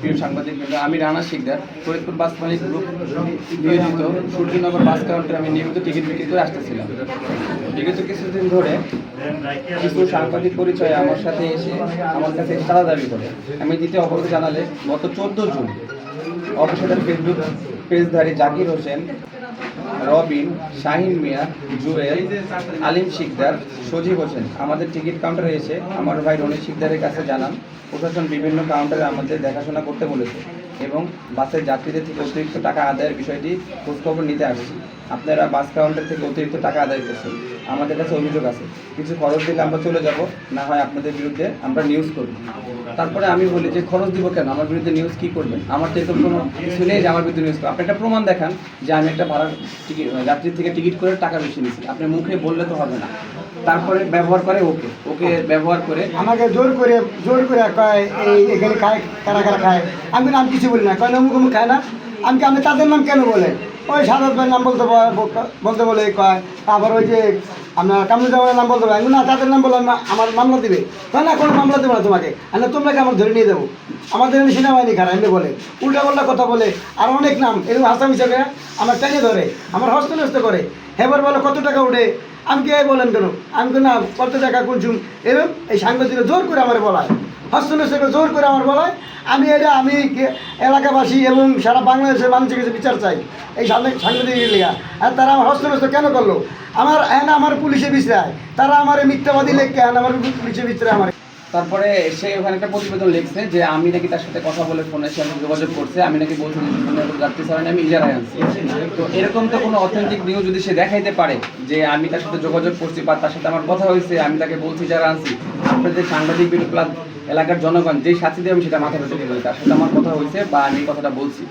প্রিয় সাংবাদিক আমি রানা শিকদার, ফরিদপুর বাস মালিক গ্রুপ নিয়োজিত, সূর্যনগর বাস কাউন্টারে আমি নিয়মিত টিকিট বিক্রি করে আসতেছিলাম। বিগত কিছুদিন ধরে কিছু সাংবাদিক পরিচয় আমার সাথে এসে আমার কাছে সারা দাবি করে। আমি দিতে অবরোধ জানালে গত চোদ্দ জুন অপসাদের ফেসবুক পেজধারী জাকির হোসেন রবিন, শাহিন মিয়া জুয়েল আলিম শিকদার, সজীব হোসেন। আমাদের টিকিট কাউন্টারে এসে আমার ভাই রনি শিকদারের কাছে জানান। প্রশাসন বিভিন্ন কাউন্টারে আমাদের দেখাশোনা করতে বলেছে। এবং বাসের যাত্রীদের থেকে অতিরিক্ত টাকা আদায়ের বিষয়টি খোঁজখবর নিতে আসছি। আপনারা বাস কাউন্টার থেকে অতিরিক্ত টাকা আদায় করছেন। আমাদের কাছে অভিযোগ আছে। কিছু খরচ দিলে আমরা চলে যাব, না হয় আপনাদের বিরুদ্ধে আমরা নিউজ করব। তারপরে আমি বলি যে খরচ দিব কেন? আমার বিরুদ্ধে নিউজ কি করবেন? আমার তো এরকম কোনো কিছু নেই যে আমার বিরুদ্ধে নিউজ আপনি একটা প্রমাণ দেখান যে আমি একটা ভাড়ার টিকিট যাত্রীর থেকে টিকিট করে টাকা বেশি নিয়েছি। আপনি মুখে বললে তো হবে না। তারপরে ব্যবহার করে ওকে ওকে ব্যবহার করে। আমাকে জোর করে জোর করে কয় এই এখানে খায় কারা কারা খায়? আমি নাম কিছু বলি না কয় অমুক অমুক খায় না? আমি আমি তাদের নাম কেন বলে? ওই সারদ ভাইয়ের নাম বলতে বলতে বলে কয় আবার ওই যে আপনার কামরুজ্জামানের নাম বলতে পারে। না তাদের নাম বলে আমা- আমার মামলা দিবে। কয় না কোনো মামলা দেবো না তোমাকে। আর না তোমরাকে আমার ধরে নিয়ে যাব? আমাদের এখানে সেনাবাহিনী খারাপ এমনি বলে। উল্টা পাল্টা কথা বলে আর অনেক নাম এরকম হাসাম হিসাবে আমার টেনে ধরে আমার হস্তনস্ত করে। হেবার বলে কত টাকা উঠে? আমি কে বলেন কেন? আমি কেন কত টাকা কুনছুম এরকম এই সাংবাদিকরা জোর করে আমার বলায়। হস্তনস্ত জোর করে আমার বলায়। আমি এটা, আমি এলাকাবাসী এবং সারা বাংলাদেশের মানুষের কাছে বিচার চাই। এই সাংবাদিক লেগা। আর তারা আমার হস্তনস্ত কেন করল? আমার হ্যাঁ আমার পুলিশে বিচারায়। তারা আমার মিথ্যাবাদী লেখকে হ্যাঁ আমার পুলিশে বিচারে আমার। তারপরে সে ওখানে একটা প্রতিবেদন লিখছে যে আমি নাকি তার সাথে কথা বলে ফোনে সে যোগাযোগ করছে, আমি নাকি বলছি ফোনে যাত্রী সারানি আমি ইজারায় আনছি তো এরকম তো কোনো অথেন্টিক নিউজ যদি সে দেখাইতে পারে যে আমি তার সাথে যোগাযোগ করছি বা তার সাথে আমার কথা হয়েছে, আমি তাকে বলছি যারা আনছি আপনাদের সাংবাদিক বিপ্লব এলাকার জনগণ যেই শাস্তি দিয়ে আমি সেটা মাথা পেতে দেবে তার সাথে আমার কথা হয়েছে বা আমি কথাটা বলছি।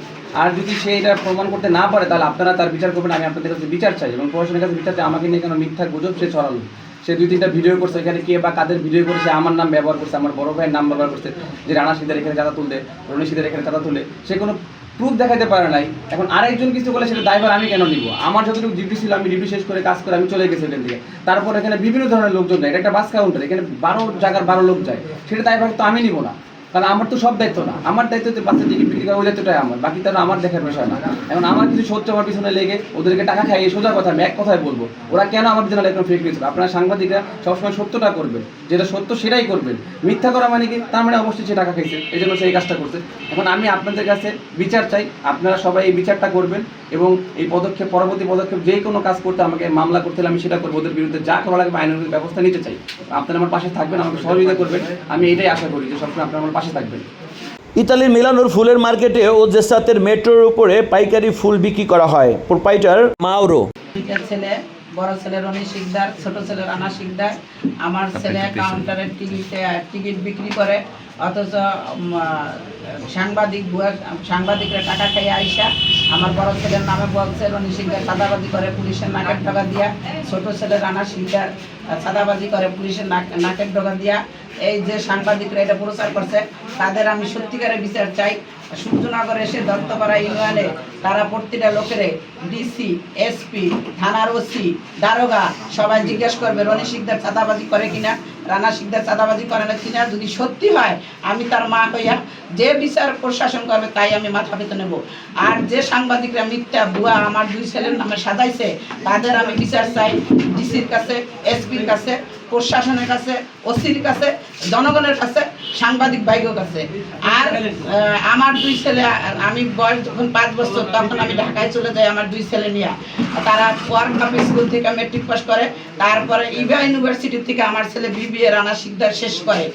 আর যদি সে এটা প্রমাণ করতে না পারে, তাহলে আপনারা তার বিচার করবেন, আমি আপনাদের কাছে বিচার চাই এবং প্রশাসনের কাছে বিচার চাই, আমাকে নিয়ে কেন মিথ্যা গুজব সে ছড়ালো। সে দুই তিনটা ভিডিও করছে, এখানে কে বা কাদের ভিডিও করেছে, আমার নাম ব্যবহার করছে, আমার বড় ভাইয়ের নাম ব্যবহার করছে, যে রানা সিদ্ধার এখানে চাঁদা তুললে রনি সিদ্ধার এখানে চাঁদা তুলে সে কোনো প্রুফ দেখাতে পারে নাই। এখন আরেকজন কিছু বলে, সেটা দায়ভার আমি কেন নিব? আমার যতটুকু ডিউটি ছিল, আমি ডিউটি শেষ করে কাজ করে আমি চলে গেছি এখান থেকে। তারপর এখানে বিভিন্ন ধরনের লোকজন যায়, এটা একটা বাস কাউন্টার এখানে বারো জায়গার বারো লোক যায়, সেটা দায়ভার তো আমি নিব না। কারণ আমার তো সব দায়িত্ব না। আমার দায়িত্ব তো বাচ্চা টিকিট বিক্রি করা ওই দায়িত্বটাই আমার। বাকি তারা আমার দেখার বিষয় না। এখন আমার কিছু সত্য আমার পিছনে লেগে ওদেরকে টাকা খাইয়ে সোজা কথা আমি এক কথায় বলব, ওরা কেন আমার পিছনে এরকম ফেক নিউজ আপনারা সাংবাদিকরা সবসময় সত্যটা করবেন। যেটা সত্য সেটাই করবেন। মিথ্যা করা মানে কি? তার মানে অবশ্যই সে টাকা খাইছে এই জন্য সেই কাজটা করছে। এখন আমি আপনাদের কাছে বিচার চাই, আপনারা সবাই এই বিচারটা করবেন এবং এই পদক্ষেপ, পরবর্তী পদক্ষেপ যে কোনো কাজ করতে আমাকে মামলা করতে হলে আমি সেটা করব। ওদের বিরুদ্ধে যা করা লাগবে আইনের ব্যবস্থা নিতে চাই। আপনারা আমার পাশে থাকবেন, আমাকে সহযোগিতা করবেন। আমি এটাই আশা করি যে সবসময় আপনারা আমার পাশে থাকবেন। ইতালির মিলানোর ফুলের মার্কেটে ও জেসাতের মেট্রোর উপরে পাইকারি ফুল বিক্রি করা হয়। প্রোপাইটার মাওরো। ছেলে বড় ছেলে রনি শিকদার ছোট ছেলে রানা শিকদার। আমার ছেলে কাউন্টারের টিকিটে টিকিট বিক্রি করে। অথচ সাংবাদিক সাংবাদিকরা টাকা খেয়ে আইসা। আমার বড় ছেলের নামে বলছে, রনি শিকদার সাদাবাজি করে পুলিশের নাকের ঢোকা দিয়া, ছোট ছেলে রানা শিকদার সাদাবাজি করে পুলিশের নাক নাকের ঢোকা দিয়া। এই যে সাংবাদিকরা এটা প্রচার করছে, তাদের আমি সত্যিকারের বিচার চাই। সূর্যনগর এসে দত্তপাড়া ইউনিয়নে তারা প্রতিটা লোকেরে ডিসি, এসপি, থানার ওসি, দারোগা সবাই জিজ্ঞেস করবে, রনি শিকদার চাঁদাবাজি করে কিনা, রানা শিকদার চাঁদাবাজি করে না কিনা, যদি সত্যি হয় আমি তার মা হইয়া যে বিচার প্রশাসন করবে তাই আমি মাথা পেতে নেব। আর যে সাংবাদিকরা মিথ্যা ভুয়া আমার দুই ছেলের নামে সাজাইছে, তাদের আমি বিচার চাই, ডিসির কাছে, এসপির কাছে। প্রশাসনের কাছে, ওসির কাছে, জনগণের কাছে, সাংবাদিক ভাইগো কাছে। আর আমার দুই ছেলে, আমি বয়স যখন পাঁচ বছর, তখন আমি ঢাকায় চলে যাই আমার দুই ছেলে নিয়ে। তারা ওয়ার্ক কাপ স্কুল থেকে মেট্রিক পাস করে, তারপরে ইভা ইউনিভার্সিটি থেকে আমার ছেলে বিবিএ রানা শিকদার শেষ করে।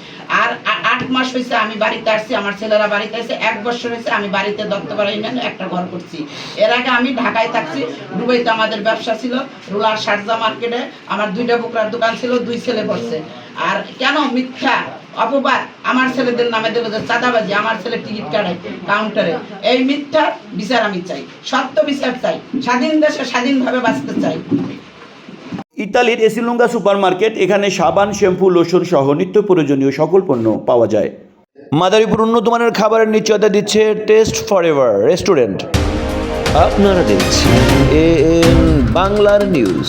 আর আট মাস হয়েছে আমি বাড়িতে আসছি, আমার ছেলেরা বাড়িতে আছে। এক বছর হয়েছে আমি বাড়িতে দত্তপাড়া ইউনিয়নে একটা ঘর করছি। এর আগে আমি ঢাকায় থাকছি, দুবাইতে আমাদের ব্যবসা ছিল, রুলার শারজা মার্কেটে। আমার দুইটা বুকরার দোকান ছিল, দুই ছেলে পড়ছে। আর কেন মিথ্যা অপবাদ? আমার ছেলেদের নামে দেবো যে চাঁদাবাজি আমার ছেলে টিকিট কাটায় কাউন্টারে। এই মিথ্যার বিচার আমি চাই সত্য বিচার চাই স্বাধীন দেশে স্বাধীনভাবে বাঁচতে চাই। ইতালির এসিলুঙ্গা সুপার মার্কেট এখানে সাবান শ্যাম্পু লোশন সহ নিত্য প্রয়োজনীয় সকল পণ্য পাওয়া যায়। মাদারীপুর উন্নত মানের খাবারের নিশ্চয়তা দিচ্ছে টেস্ট ফর এভার রেস্টুরেন্ট। আপনারা দেখছেন এ এন বাংলার নিউজ